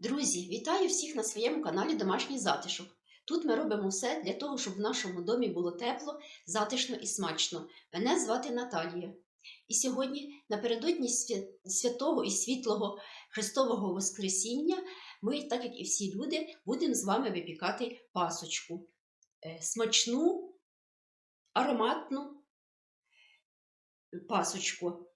Друзі, вітаю всіх на своєму каналі Домашній затишок. Тут ми робимо все для того, щоб в нашому домі було тепло, затишно і смачно. Мене звати Наталія. І сьогодні, напередодні святого і світлого Христового Воскресіння, ми, так як і всі люди, будемо з вами випікати пасочку. Е, Смачну, ароматну пасочку.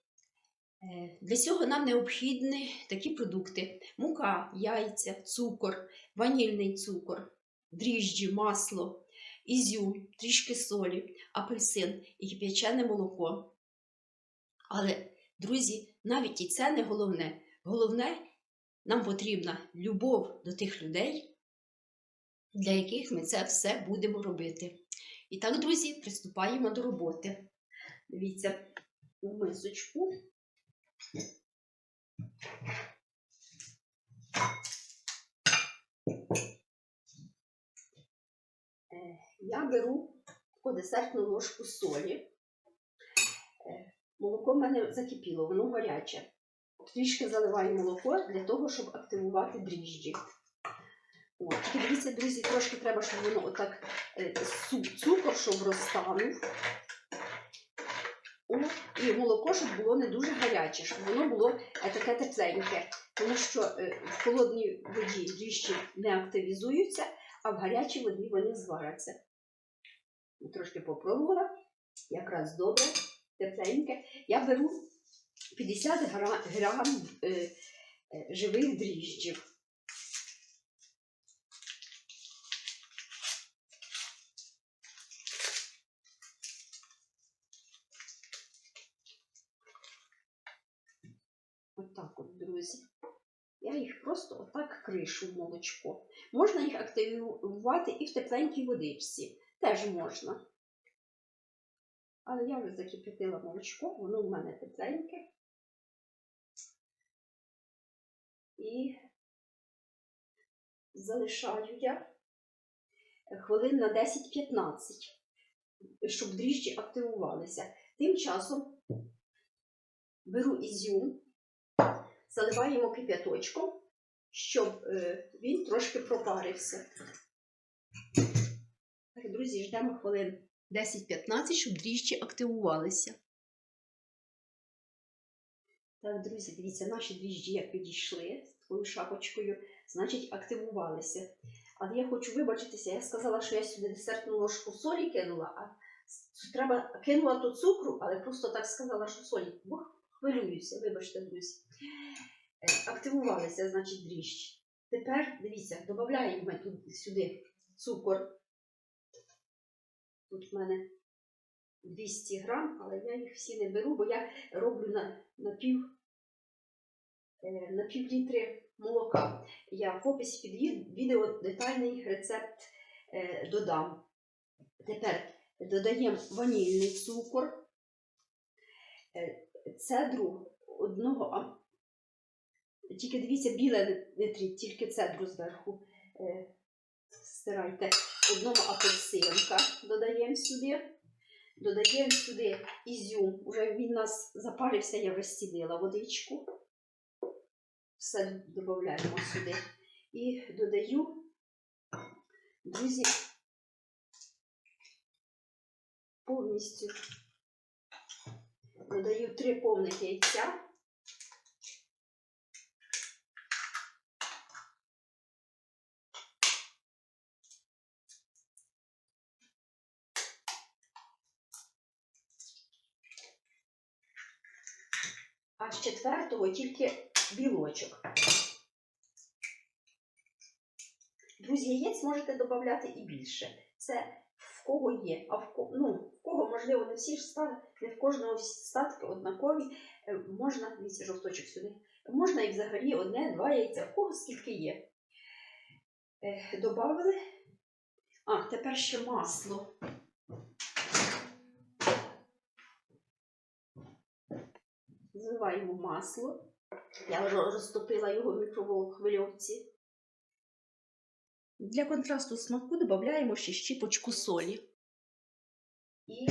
Е, Для цього нам необхідні такі продукти: мука, яйця, цукор, ванільний цукор, дріжджі, масло, ізюм, трішки солі, апельсин і кип'ячене молоко. Але, друзі, навіть і це не головне. Головне, нам потрібна любов до тих людей, для яких ми це все будемо робити. І так, друзі, приступаємо до роботи. Дивіться, у мисочку я беру таку десертну ложку солі. Е, Молоко в мене закипіло, воно гаряче. Трішки заливаю молоко для того, щоб активувати дріжджі. О, тільки дивіться, друзі, трошки треба, щоб воно отак е, цукор, щоб розтанув. О, і молоко, щоб було не дуже гаряче, щоб воно було е, таке тепленьке. Тому що е, в холодній воді дріжджі не активізуються, а в гарячій воді вони зваряться. Трошки попробувала, якраз добре, тепленьке. Я беру 50 гра- грам е, живих дріжджів. Отак от, друзі. Я їх просто отак кришу в молочко. Можна їх активувати і в тепленькій водичці. Теж можна. Але я вже закипятила молочко, воно в мене тепленьке. І залишаю я хвилин на 10-15, щоб дріжджі активувалися. Тим часом беру ізюм, заливаємо кип'яточком, щоб е, він трошки пропарився. Так, друзі, ждемо хвилин 10-15, щоб дріжджі активувалися. Так, друзі, дивіться, наші дріжджі як підійшли з такою шапочкою, значить активувалися. Але я хочу вибачитися, я сказала, що я сюди десертну ложку солі кинула, а треба кинула то цукру, але просто так сказала, що солі. Хвилююся, вибачте, друзі. Е, Активувалися, значить, дріжджі. Тепер дивіться, додаємо ми тут сюди цукор. Тут в мене 200 грам, але я їх всі не беру, бо я роблю на, на, пів, е, на пів літри молока. Я в описі під відео детальний рецепт е, додам. Тепер додаємо ванільний цукор, цедру одного, а тільки дивіться, біле не- тріть, тільки цедру зверху е, стирайте. Одного апельсинка додаємо сюди. Додаємо сюди ізюм. Уже він у нас запарився, я розцідила водичку. Все додаємо сюди. І додаю, друзі, повністю додаю три повних яйця. а з четвертого тільки білочок. Друзі, яєць можете додати і більше. Це в кого є, а в кого, ну, в кого, можливо, не всі ж стати, не в кожного статки однакові. Е, Можна, дивіться, жовточок сюди. Можна і взагалі одне-два яйця, в кого скільки є. Е, Добавили. А, тепер ще масло. Зливаємо масло. Я вже розтопила його в мікроволновці. Для контрасту смаку додаємо ще щіпочку солі. І,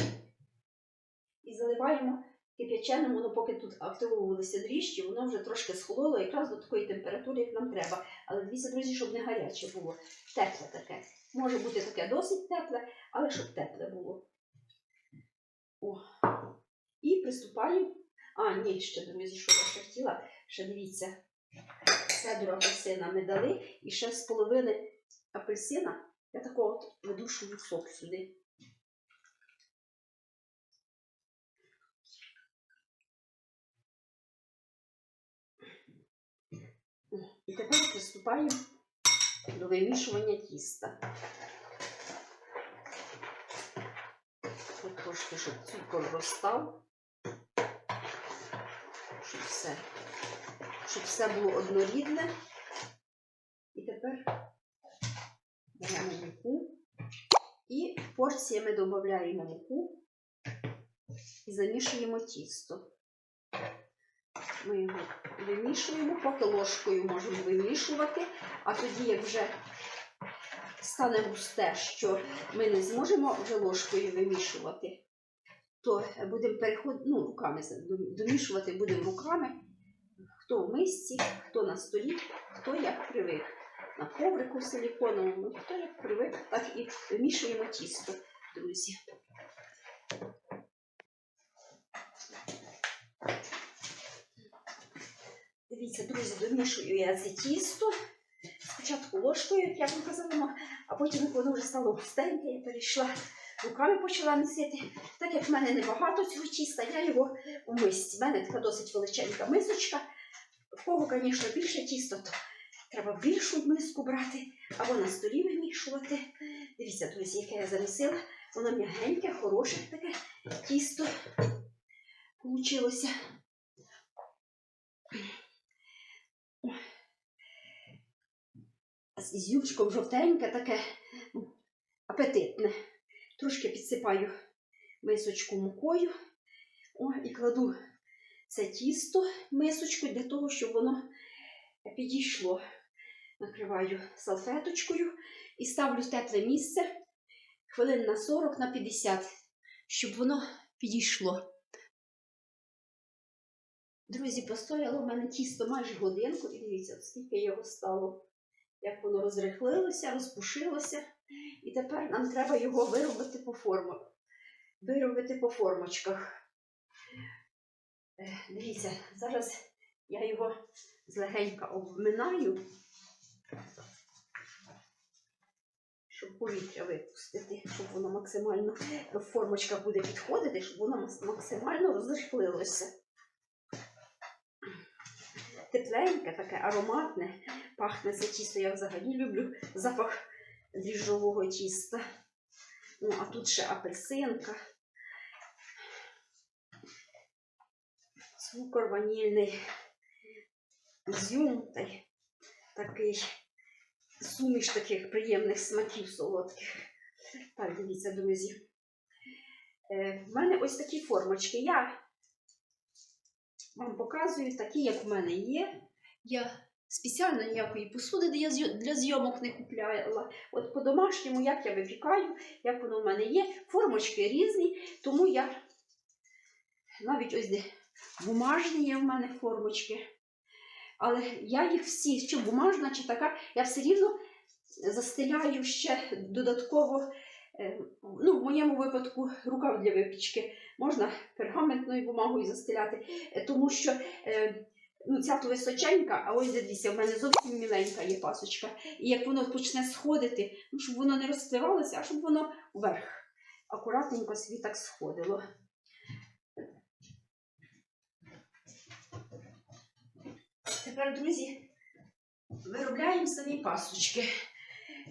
і заливаємо кип'яченим, воно поки тут активовувалися дріжджі, воно вже трошки схололо якраз до такої температури, як нам треба. Але дивіться, друзі, щоб не гаряче було. Тепле таке. Може бути таке досить тепле, але щоб тепле було. О. І приступаю. А, ні, ще, друзі, що я ще хотіла. Ще дивіться, цедру апельсина ми дали, і ще з половини апельсина я такого от видушую сок сюди. І тепер приступаємо до вимішування тіста. От трошки, щоб цукор розстав, щоб все, щоб все було однорідне. І тепер беремо муку і порціями додаємо муку і замішуємо тісто. Ми його вимішуємо, поки ложкою можемо вимішувати, а тоді, як вже стане густе, що ми не зможемо вже ложкою вимішувати, то будемо переходити, ну, руками домішувати будемо руками. Хто в мисці, хто на столі, хто як привик. На коврику силіконовому, хто як привик, так і вимішуємо тісто, друзі. Дивіться, друзі, домішую я це тісто. Спочатку ложкою, як я вам казала, а потім, воно вже стало густеньке, я перейшла руками почала місити. Так як в мене небагато цього тіста, я його у мисці. У мене така досить величенька мисочка. В кого, звісно, більше тіста, то треба більшу миску брати або на столі вимішувати. Дивіться, друзі, яке я замісила. Воно м'ягеньке, хороше таке тісто получилося. З ізюмчиком жовтеньке, таке ну, апетитне. Трошки підсипаю мисочку мукою О, і кладу це тісто мисочку для того, щоб воно підійшло. Накриваю салфеточкою і ставлю в тепле місце хвилин на 40 на 50, щоб воно підійшло. Друзі, постояло в мене тісто майже годинку, і дивіться, скільки його стало, як воно розрихлилося, розпушилося. І тепер нам треба його виробити по формах. Виробити по формочках. Е, Дивіться, зараз я його злегенька обминаю, щоб повітря випустити, щоб воно максимально формочка буде підходити, щоб воно максимально розрихлилося. Тепленьке, таке ароматне, пахне це тісто. Я взагалі люблю запах дріжджового тіста. Ну, а тут ще апельсинка. Цукор ванільний, ізюм та такий суміш таких приємних смаків солодких. Так, дивіться, друзі. Е, в мене ось такі формочки. Я вам показую такі, як в мене є. Я спеціально ніякої посуди для зйо- для зйомок не купляла. От по-домашньому, як я випікаю, як воно в мене є. Формочки різні, тому я навіть ось де бумажні є в мене формочки. Але я їх всі, чи бумажна, чи така, я все рівно застеляю ще додатково. е, Ну, в моєму випадку рукав для випічки можна пергаментною бумагою застеляти, е, тому що е, ну, ця то височенька, а ось дивіться, в мене зовсім міленька є пасочка. І як воно почне сходити, ну, щоб воно не розпливалося, а щоб воно вверх акуратненько собі так сходило. Тепер, друзі, виробляємо самі пасочки.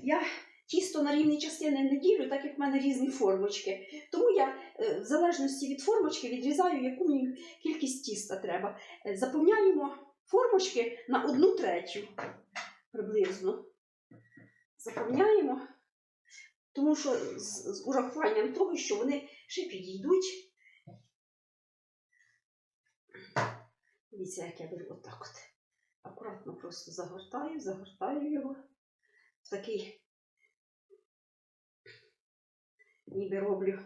Я тісто на рівні частини не ділю, так як в мене різні формочки. Тому я е, в залежності від формочки відрізаю, яку мені кількість тіста треба. Е, Заповняємо формочки на одну третю приблизно. Заповняємо, тому що з, урахуванням того, що вони ще підійдуть. Дивіться, як я беру отак от. Акуратно просто загортаю, загортаю його в такий, ніби роблю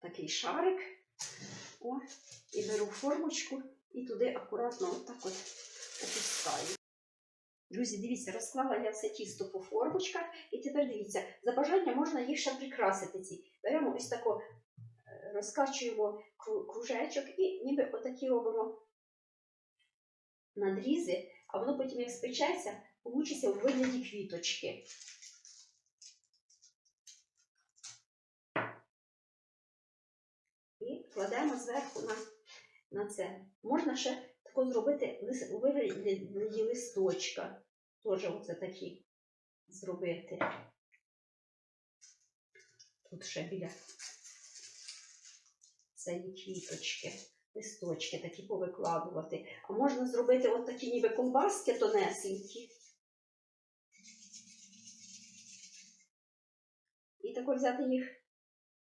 такий шарик. О, і беру формочку і туди акуратно отак от опускаю. Друзі, дивіться, розклала я все тісто по формочках, і тепер дивіться, за бажання можна їх ще прикрасити. Ці. Беремо ось тако, е, розкачуємо кружечок і ніби отакі робимо надрізи, а воно потім як спечеться, получиться у вигляді квіточки. І кладемо зверху на, на це. Можна ще тако зробити у вигляді листочка. Теж оце такі зробити. Тут ще біля цієї квіточки, листочки такі повикладувати. А можна зробити от такі ніби колбаски тонесенькі. І тако взяти їх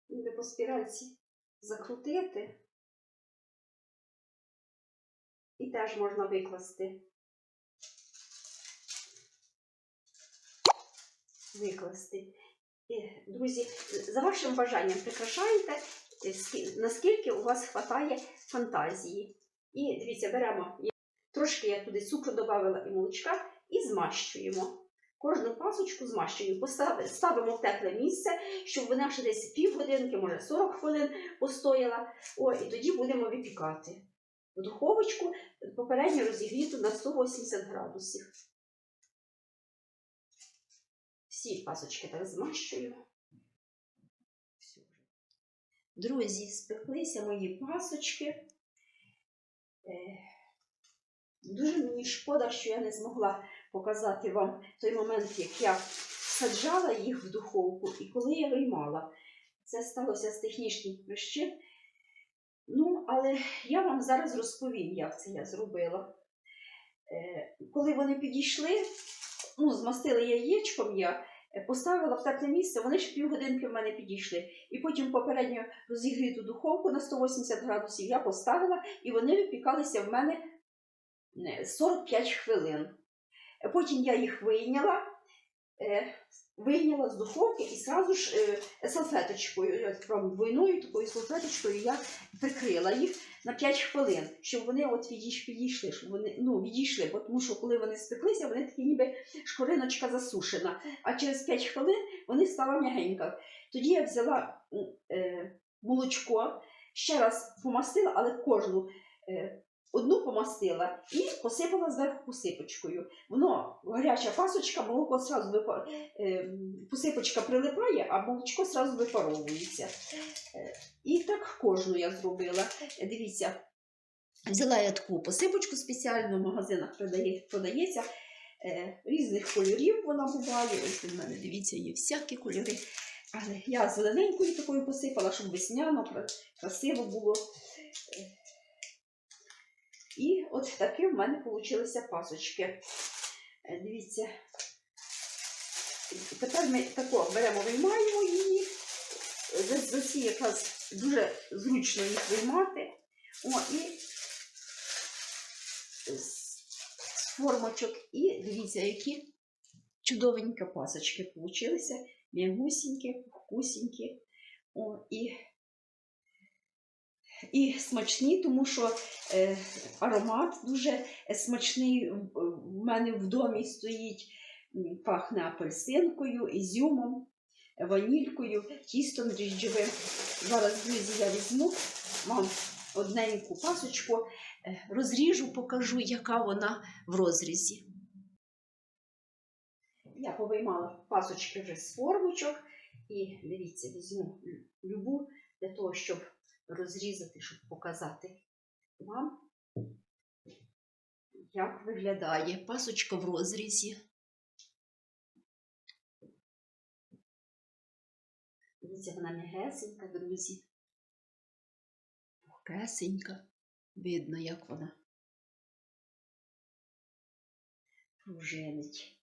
ніби по спіральці, закрутити. І теж можна викласти. Викласти. І, друзі, за вашим бажанням прикрашаєте, е, наскільки у вас вистачає фантазії. І дивіться, беремо трошки я туди цукру додавала і молочка і змащуємо. Кожну пасочку змащуємо, ставимо в тепле місце, щоб вона ще десь півгодинки, може 40 хвилин постояла. О, і тоді будемо випікати. В духовочку попередньо розігріту на 180 градусів. Всі пасочки так змащую. Друзі, спеклися мої пасочки. Е, Дуже мені шкода, що я не змогла показати вам той момент, як я саджала їх в духовку і коли я виймала. Це сталося з технічних причин. Ну, але я вам зараз розповім, як це я зробила. Е, Коли вони підійшли, ну, змастили яєчком я, поставила в тепле місце, вони ж півгодинки в мене підійшли. І потім попередньо розігріту духовку на 180 градусів я поставила, і вони випікалися в мене е, 45 хвилин. Е, Потім я їх вийняла, е, вийняла з духовки і зразу ж е, салфеточкою, двойною такою салфеточкою я прикрила їх на 5 хвилин, щоб вони от відійшли, щоб вони ну, відійшли, бо тому що коли вони спеклися, вони такі ніби шкориночка засушена. А через 5 хвилин вони стала м'ягенька. Тоді я взяла е, молочко, ще раз помастила, але кожну. Е, Одну помастила і посипала зверху посипочкою. Воно гаряча пасочка, молоко одразу випа... е, посипочка прилипає, а молочко одразу випаровується. Е, І так кожну я зробила. Дивіться, взяла я таку посипочку спеціально в магазинах продає, продається. е, Різних кольорів вона буває. Ось у мене, дивіться, є всякі кольори. Але я зелененькою такою посипала, щоб весняно, красиво було. І от такі в мене вийшли пасочки. Е, Дивіться. Тепер ми тако беремо, виймаємо її. З, оці якраз дуже зручно їх виймати. О, і з формочок. І дивіться, які чудовенькі пасочки получилися. М'ягусінькі, вкусінькі. О, і, і смачні, тому що е, аромат дуже е, смачний. В- В мене в домі стоїть, пахне апельсинкою, ізюмом, ванількою, тістом дріжджовим. Зараз, друзі, я візьму вам одненьку пасочку, е, розріжу, покажу, яка вона в розрізі. Я повиймала пасочки вже з формочок і дивіться, візьму лю- любу для того, щоб розрізати, щоб показати вам, як виглядає пасочка в розрізі. Дивіться, вона м'ягесенька, друзі. Пухкесенька. Видно, як вона пружинить.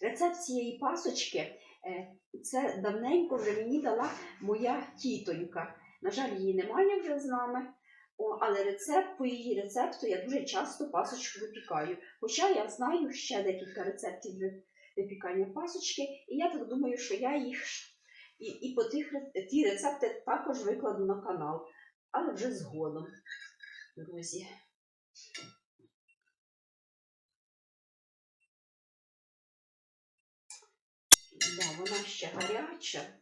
Рецепт цієї пасочки е, це давненько вже мені дала моя тітонька. На жаль, її немає вже з нами. О, але рецепт по її рецепту я дуже часто пасочку випікаю. Хоча я знаю ще декілька рецептів ви- випікання пасочки, і я так думаю, що я їх і, і по тих ті рецепти також викладу на канал. але вже згодом, друзі. Да, вона ще гаряча.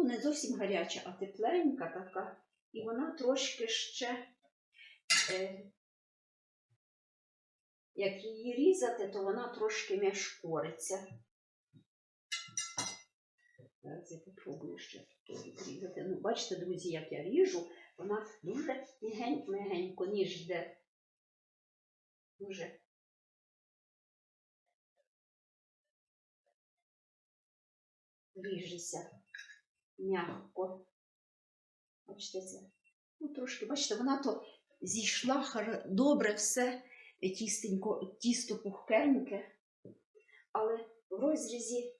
Ну, не зовсім гаряча, а тепленька така. І вона трошки ще, е, як її різати, то вона трошки м'яшкориться. Зараз я попробую ще тут відрізати. Ну, бачите, друзі, як я ріжу, вона дуже мігенько, ніж йде. Дуже ріжеться м'яко. Бачите, це. Ну, трошки, бачите, вона то зійшла добре все, тістенько, тісто пухкеньке, але в розрізі,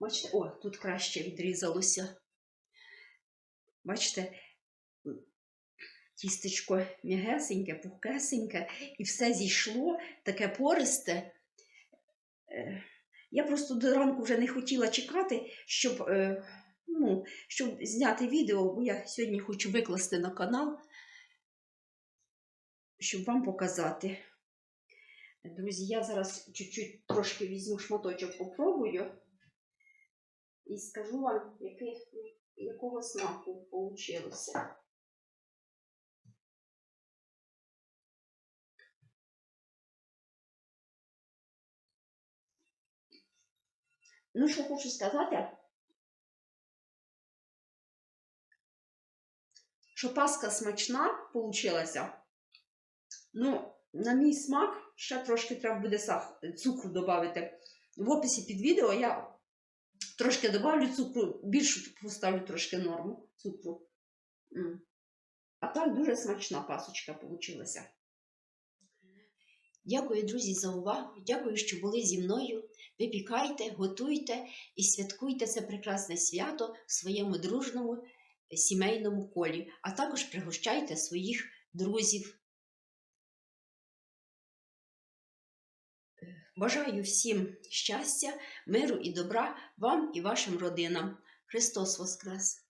бачите, о, тут краще відрізалося. Бачите, тістечко м'ягесеньке, пухкесеньке, і все зійшло, таке пористе. Е, Я просто до ранку вже не хотіла чекати, щоб, е, ну, щоб зняти відео, бо я сьогодні хочу викласти на канал, щоб вам показати. Друзі, я зараз чуть-чуть трошки візьму шматочок, попробую і скажу вам, який, якого смаку вийшло. Ну, що хочу сказати, що паска смачна получилася. Ну, на мій смак ще трошки треба буде цукру додати. В описі під відео я трошки додавлю цукру, більшу поставлю трошки норму цукру. А так дуже смачна пасочка получилася. Дякую, друзі, за увагу. Дякую, що були зі мною. Випікайте, готуйте і святкуйте це прекрасне свято в своєму дружному е, сімейному колі, а також пригощайте своїх друзів. Бажаю всім щастя, миру і добра вам і вашим родинам. Христос Воскрес!